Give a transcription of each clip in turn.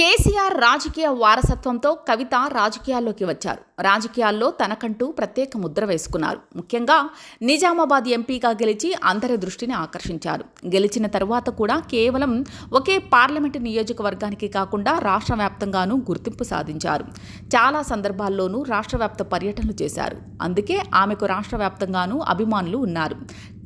కేసీఆర్ రాజకీయ వారసత్వంతో కవిత రాజకీయాల్లోకి వచ్చారు. రాజకీయాల్లో తనకంటూ ప్రత్యేక ముద్ర వేసుకున్నారు. ముఖ్యంగా నిజామాబాద్ ఎంపీగా గెలిచి అందరి దృష్టిని ఆకర్షించారు. గెలిచిన తరువాత కూడా కేవలం ఒకే పార్లమెంటు నియోజకవర్గానికి కాకుండా రాష్ట్ర వ్యాప్తంగానూ గుర్తింపు సాధించారు. చాలా సందర్భాల్లోనూ రాష్ట్ర వ్యాప్త పర్యటనలు చేశారు. అందుకే ఆమెకు రాష్ట్ర వ్యాప్తంగానూ అభిమానులు ఉన్నారు.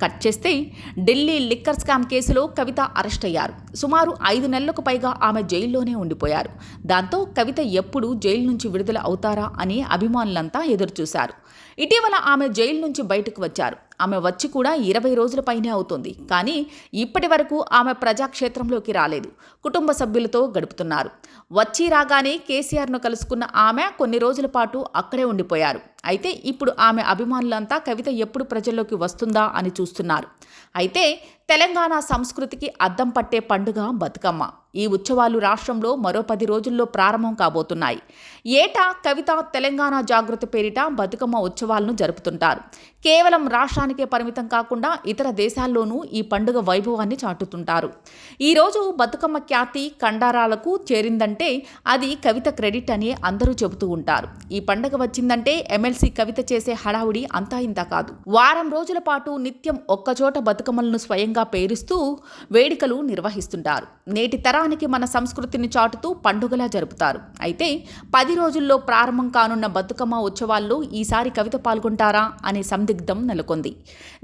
కట్ చేస్తే ఢిల్లీ లిక్కర్ స్కామ్ కేసులో కవిత అరెస్ట్ అయ్యారు. సుమారు ఐదు నెలలకు పైగా ఆమె జైల్లోనే ఉండిపోయారు. దాంతో కవిత ఎప్పుడు జైలు నుంచి విడుదల అవుతారా అని అభిమానులంతా ఎదురుచూశారు. ఇటీవల ఆమె జైలు నుంచి బయటకు వచ్చారు. ఆమె వచ్చి కూడా ఇరవై రోజుల పైనే అవుతుంది. కానీ ఇప్పటి వరకు ఆమె ప్రజాక్షేత్రంలోకి రాలేదు. కుటుంబ సభ్యులతో గడుపుతున్నారు. వచ్చి రాగానే కేసీఆర్ను కలుసుకున్న ఆమె కొన్ని రోజుల పాటు అక్కడే ఉండిపోయారు. అయితే ఇప్పుడు ఆమె అభిమానులంతా కవిత ఎప్పుడు ప్రజల్లోకి వస్తుందా అని చూస్తున్నారు. అయితే తెలంగాణ సంస్కృతికి అద్దం పట్టే పండుగ బతుకమ్మ. ఈ ఉత్సవాలు రాష్ట్రంలో మరో పది రోజుల్లో ప్రారంభం కాబోతున్నాయి. ఏటా కవిత తెలంగాణ జాగృతి పేరిట బతుకమ్మ ఉత్సవాలను జరుపుతుంటారు. కేవలం రాష్ట్రానికే పరిమితం కాకుండా ఇతర దేశాల్లోనూ ఈ పండుగ వైభవాన్ని చాటుతుంటారు. ఈరోజు బతుకమ్మ ఖ్యాతి కండారాలకు చేరిందంటే అది కవిత క్రెడిట్ అని అందరూ చెబుతూ ఉంటారు. ఈ పండుగ వచ్చిందంటే ఎమ్మెల్సీ కవిత చేసే హడావుడి అంతా ఇంత కాదు. వారం రోజుల పాటు నిత్యం ఒక్కచోట బతుకమ్మలను స్వయంగా పేరుస్తూ వేడుకలు నిర్వహిస్తుంటారు. నేటి తరానికి మన సంస్కృతిని చాటుతూ పండుగలా జరుపుతారు. అయితే పది రోజుల్లో ప్రారంభం కానున్న బతుకమ్మ ఉత్సవాల్లో ఈసారి కవిత పాల్గొంటారా అనే సందిగ్ధం నెలకొంది.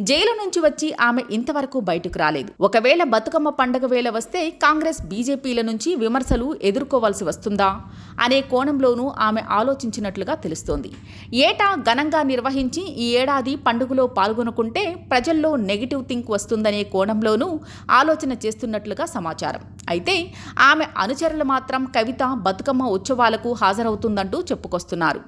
జైలు నుంచి వచ్చి ఆమె ఇంతవరకు బయటకు రాలేదు. ఒకవేళ బతుకమ్మ పండుగ వేళ వస్తే కాంగ్రెస్ బీజేపీల నుంచి విమర్శలు ఎదుర్కోవాల్సి వస్తుందా అనే కోణంలోనూ ఆమె ఆలోచించినట్లుగా తెలుస్తోంది. ఏటా ఘనంగా నిర్వహించి ఈ ఏడాది పండుగలో పాల్గొనుకుంటే ప్రజల్లో నెగిటివ్ థింక్ వస్తుందనే కోణంలోనూ ఆలోచన చేస్తున్నట్లుగా సమాచారం. అయితే ఆమె అనుచరులు మాత్రం కవిత బతుకమ్మ ఉత్సవాలకు హాజరవుతుందంటూ చెప్పుకొస్తున్నారు.